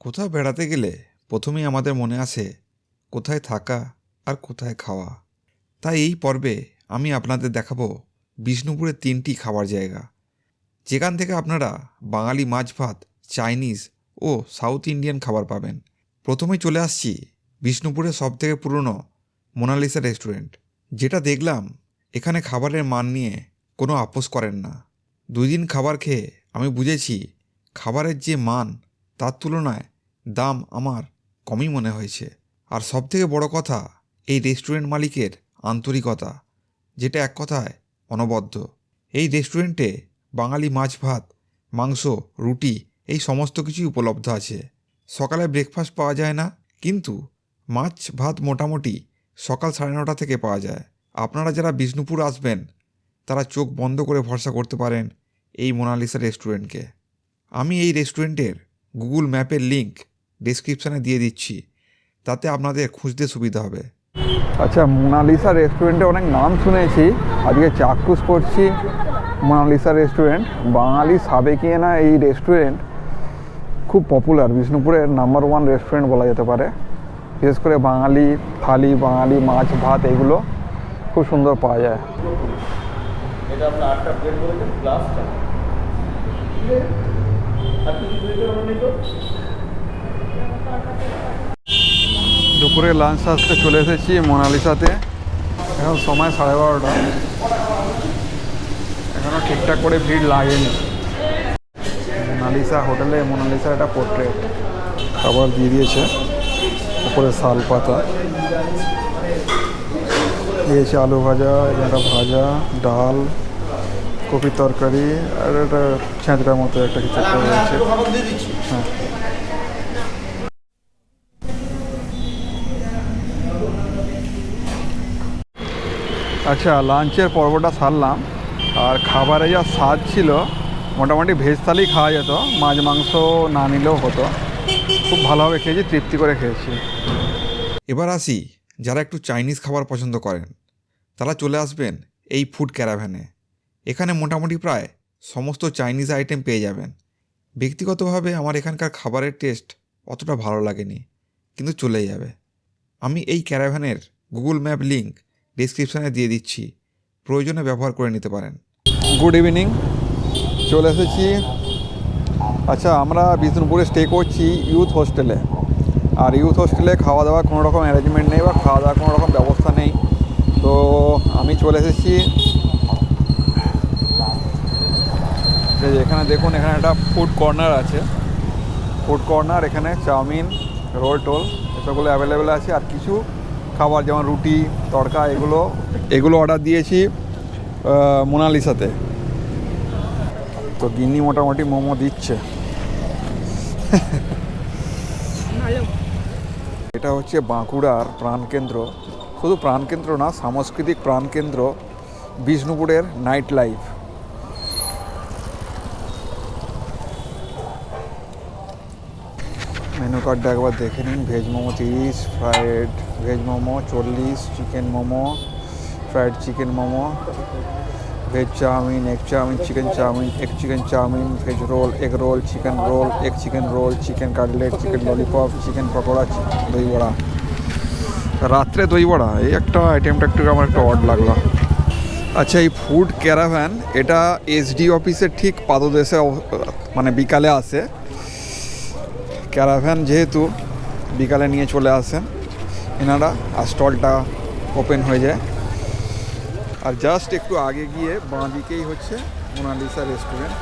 কোথাও বেড়াতে গেলে প্রথমেই আমাদের মনে আসে, কোথায় থাকা আর কোথায় খাওয়া। তাই এই পর্বে আমি আপনাদের দেখাবো বিষ্ণুপুরের তিনটি খাবার জায়গা। যেখান থেকে আপনারা বাঙালি মাছ ভাত, চাইনিজ ও সাউথ ইন্ডিয়ান খাবার পাবেন। প্রথমেই চলে আসছি বিষ্ণুপুরের সবথেকে পুরনো মোনালিসা রেস্টুরেন্ট, যেটা দেখলাম এখানে খাবারের মান নিয়ে কোনো আপোষ করেন না। দুই দিন খাবার খেয়ে আমি বুঝেছি, খাবারের যে মান তার তুলনায় দাম আমার কমই মনে হয়েছে। আর সবথেকে বড় কথা, এই রেস্টুরেন্ট মালিকের আন্তরিকতা, যেটা এক কথায় অনবদ্য। এই রেস্টুরেন্টে বাঙালি মাছ, ভাত, মাংস, রুটি, এই সমস্ত কিছুই উপলব্ধ আছে। সকালে ব্রেকফাস্ট পাওয়া যায় না, কিন্তু মাছ, ভাত মোটামুটি সকাল সাড়ে নটা থেকে পাওয়া যায়। আপনারা যারা বিষ্ণুপুর আসবেন, তারা চোখ বন্ধ করে ভরসা করতে পারেন এই মোনালিসা রেস্টুরেন্টকে। আমি এই রেস্টুরেন্টের গুগল ম্যাপের লিংক ডিসক্রিপশানে দিয়ে দিচ্ছি। তাতে আপনাদের খুঁজতে সুবিধা হবে। আচ্ছা মোনালিসা রেস্টুরেন্টে অনেক নাম শুনেছি। আজকে চাক্ষুষ করছি মোনালিসা রেস্টুরেন্ট বাঙালি সাবেকিয়ানা এই রেস্টুরেন্ট খুব পপুলার বিষ্ণুপুরের নাম্বার ওয়ান রেস্টুরেন্ট বলা যেতে পারে। বিশেষ করে বাঙালি থালি বাঙালি মাছ ভাত এগুলো খুব সুন্দর পাওয়া যায়। এটা আপনার আটটা প্লেট বলেছেন প্লাস চা আর কিছু প্লেটের অন্য তো দুপুরে লাঞ্চ আসতে চলে এসেছি মোনালিসাতে। এখন সময় সাড়ে বারোটা। এখনও ঠিকঠাক করে ভিড় লাগেনি। মোনালিসা হোটেলে মোনালিসা একটা পোর্ট্রেট খাবার দিয়ে দিয়েছে। উপরে শাল পাতা। দিয়েছে আলু ভাজা একটা ভাজা, ডাল কপির তরকারি, আর একটা ছেঁচড়ার মতো একটা কিছু একটা রয়েছে হ্যাঁ। আচ্ছা লাঞ্চের পর্বটা সারলাম আর খাবারে যা স্বাদ ছিল, মোটামুটি ভেজ থালি খাওয়া যেত, মাছ, মাংস না নিলেও হতো। খুব ভালোভাবে খেয়েছি, তৃপ্তি করে খেয়েছি। এবার আসি, যারা একটু চাইনিজ খাবার পছন্দ করেন। তারা চলে আসবেন এই ফুড ক্যারাভ্যানে এখানে মোটামুটি প্রায় সমস্ত চাইনিজ আইটেম পেয়ে যাবেন। ব্যক্তিগতভাবে আমার এখানকার খাবারের টেস্ট অতটা ভালো লাগেনি, কিন্তু চলে যাবে। আমি এই ক্যারাভ্যানের গুগল ম্যাপ লিংক ডিসক্রিপশানে দিয়ে দিচ্ছি। প্রয়োজনে ব্যবহার করে নিতে পারেন। গুড ইভিনিং চলে এসেছি। আচ্ছা আমরা বিষ্ণুপুরে স্টে করছি ইউথ হোস্টেলে আর ইউথ হোস্টেলে খাওয়া দাওয়া কোনো রকম অ্যারেঞ্জমেন্ট নেই বা খাওয়া দাওয়ার কোনো রকম ব্যবস্থা নেই। তো, আমি চলে এসেছি। এখানে দেখুন, এখানে একটা ফুড কর্নার আছে। ফুড কর্নার এখানে চাউমিন, রোল টোল, এসবগুলো অ্যাভেলেবেল আছে। আর কিছু খাবার যেমন রুটি তড়কা এগুলো এগুলো অর্ডার দিয়েছি মোনালিসাতে। তো গিন্নি মোটামুটি মোমো দিচ্ছে। এটা হচ্ছে বাঁকুড়ার প্রাণকেন্দ্র শুধু প্রাণকেন্দ্র না সাংস্কৃতিক প্রাণকেন্দ্র বিষ্ণুপুরের নাইট লাইফ মেনু কার্ডটা একবার দেখে নিন। ভেজ মোমো তিরিশ ফ্রায়েড ভেজ মোমো চল্লিশ chicken momo fried chicken momo veg chowmein egg chowmein chicken chowmein egg chicken chowmein veg roll egg roll chicken roll egg chicken roll chicken cutlet chicken lollipop chicken pakora দই বড়া রাত্রে দই বড়া এই একটা আইটেমটা একটু আমার একটা অড লাগল। আচ্ছা এই ফুড ক্যারাভ্যান এটা এসডি অফিসের ঠিক পাদদেশে মানে বিকালে আসে। ক্যারাভ্যান যেহেতু বিকালে নিয়ে চলে আসেন এনারা আর স্টলটা ওপেন হয়ে যায়। আর জাস্ট একটু আগে গিয়ে বাঁ দিকেই হচ্ছে মোনালিসা রেস্টুরেন্ট।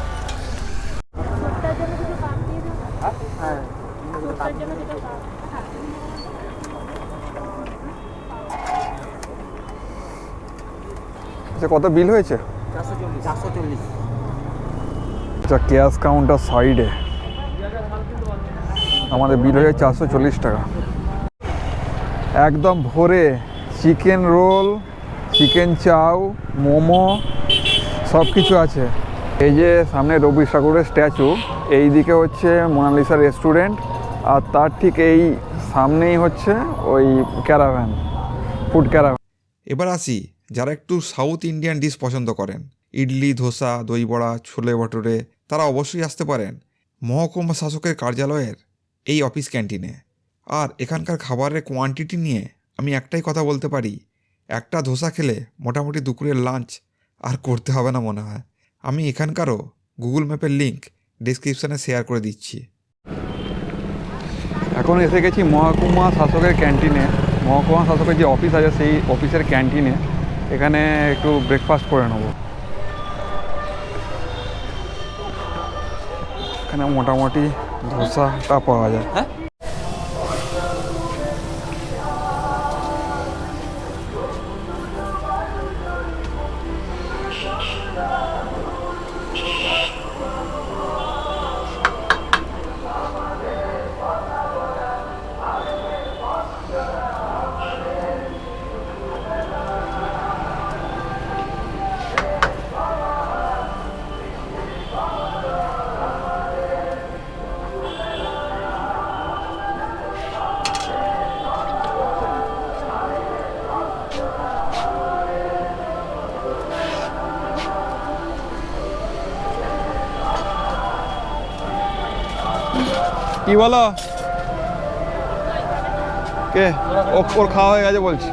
আচ্ছা কত বিল হয়েছে? আচ্ছা ক্যাশ কাউন্টার সাইডে আমাদের বিল হয়ে চারশো চল্লিশ টাকা। একদম ভোরে chicken roll, chicken chow, momo সব কিছু আছে। এই যে সামনে রবি ঠাকুরের স্ট্যাচু এই দিকে হচ্ছে মোনালিসা রেস্টুরেন্ট আর তার ঠিক এই সামনেই হচ্ছে ওই ক্যারাভ্যান ফুড ক্যারাভ্যান এবার আসি, যারা একটু সাউথ ইন্ডিয়ান ডিশ পছন্দ করেন, ইডলি, ধোসা, দই বড়া, ছোলে ভটুরে, তারা অবশ্যই আসতে পারেন। মহকুমা শাসকের কার্যালয়ের এই অফিস ক্যান্টিনে। আর এখানকার খাবারের কোয়ান্টিটি নিয়ে আমি একটাই কথা বলতে পারি। একটা ধোসা খেলে মোটামুটি দুপুরের লাঞ্চ আর করতে হবে না মনে হয়। আমি এখানকারও গুগল ম্যাপের লিঙ্ক ডিসক্রিপশানে শেয়ার করে দিচ্ছি। এখন এসে গেছি মহকুমা শাসকের ক্যান্টিনে। মহকুমা শাসকের যে অফিস আছে, সেই অফিসের ক্যান্টিনে। এখানে একটু ব্রেকফাস্ট করে নেব। এখানে মোটামুটি ধোসাটা পাওয়া যায়। কি বলো? কে? ওর খাওয়া হয়ে গেছে বলছি।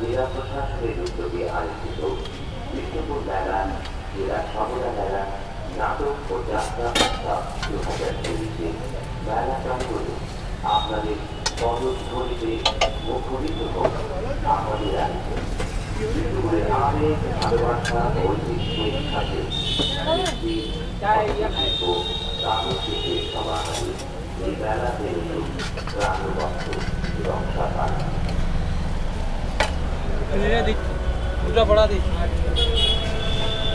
জেলা প্রশাসনের উদ্যোগে আয়োজিত বিষ্ণুপুর মেলা জেলা সাবলা মেলা নাটক ও যাত্রা উৎসব দু হাজার চব্বিশে মেলা আপনাদের পদধ্বনিতে মুখরিত হোক আমাদের রাজ্য বিষ্ণুপুরের আবেগ ভালোবাসা ঐতিহ্যের সাথে দুটা পড়া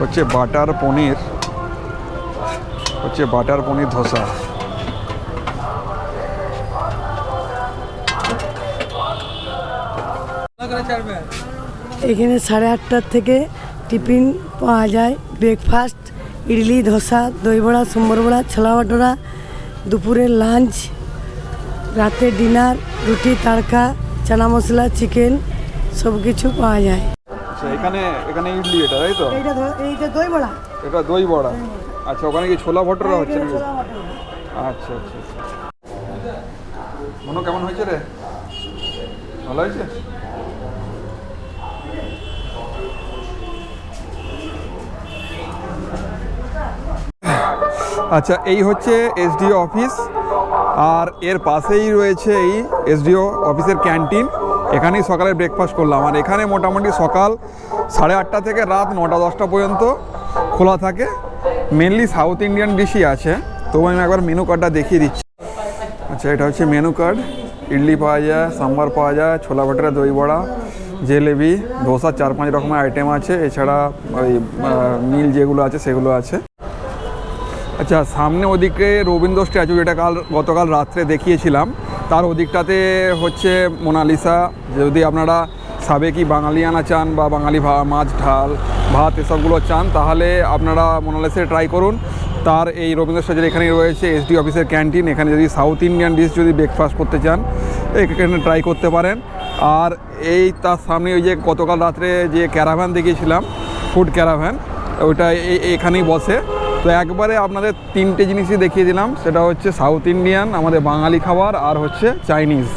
হচ্ছে বাটার পনির, হচ্ছে বাটার পনির ধোসা। এখানে সাড়ে আটটার থেকে টিফিন পাওয়া যায়। ব্রেকফাস্ট, ইডলি, ধোসা, দইবড়া, সম্বরবড়া, ছোলা ভাটোরা দুপুরের লাঞ্চ, রাতে ডিনার, রুটি তাড়কা চানা মশলা, চিকেন সব কিছু পাওয়া যায়। এখানে এখানে ইডলি এটা তাই তো? এইটা এইটা দইবড়া এটা দই বড়া? আচ্ছা ওখানে কি ছোলা ভটরা হচ্ছে নাকি? আচ্ছা আচ্ছা আচ্ছা। মনো কেমন হয়েছে রে? ভালো হয়েছে? আচ্ছা এই হচ্ছে এসডিও অফিস আর এর পাশেই রয়েছে এই এসডিও অফিসের ক্যান্টিন। এখানেই সকালে ব্রেকফাস্ট করলাম। আর এখানে মোটামুটি সকাল সাড়ে আটটা থেকে রাত নটা দশটা পর্যন্ত খোলা থাকে। মেনলি সাউথ ইন্ডিয়ান ডিশই আছে। তবু আমি একবার মেনু কার্ডটা দেখিয়ে দিচ্ছি। আচ্ছা এটা হচ্ছে মেনু কার্ড ইডলি পাওয়া যায়, সাম্বার পাওয়া যায়, ছোলা ভাটোরা দই বড়া, জেলেবি, ধোসা, চার পাঁচ রকমের আইটেম আছে। এছাড়া ওই মিল যেগুলো আছে সেগুলো আছে। আচ্ছা সামনে ওদিকে রবীন্দ্র স্ট্যাচু যেটা কাল, গতকাল রাত্রে দেখিয়েছিলাম, তার ওদিকটাতে হচ্ছে মোনালিসা। যদি আপনারা সাবেকি বাঙালিয়ানা চান বা বাঙালি মাছ ঢাল, ভাত এসবগুলো চান, তাহলে আপনারা মোনালিসে ট্রাই করুন। তার এই রবীন্দ্র স্ট্যাচুর এখানেই রয়েছে এসডি অফিসের ক্যান্টিন এখানে যদি সাউথ ইন্ডিয়ান ডিশ যদি ব্রেকফাস্ট করতে চান, এখানে ট্রাই করতে পারেন। আর এই তার সামনে ওই যে গতকাল রাত্রে যে ক্যারাভ্যান দেখিয়েছিলাম ফুড ক্যারাভ্যান ওইটা এখানেই বসে। তো একবারে আপনাদের তিনটে জিনিসই দেখিয়ে দিলাম। সেটা হচ্ছে সাউথ ইন্ডিয়ান আমাদের বাঙালি খাবার, আর হচ্ছে চাইনিজ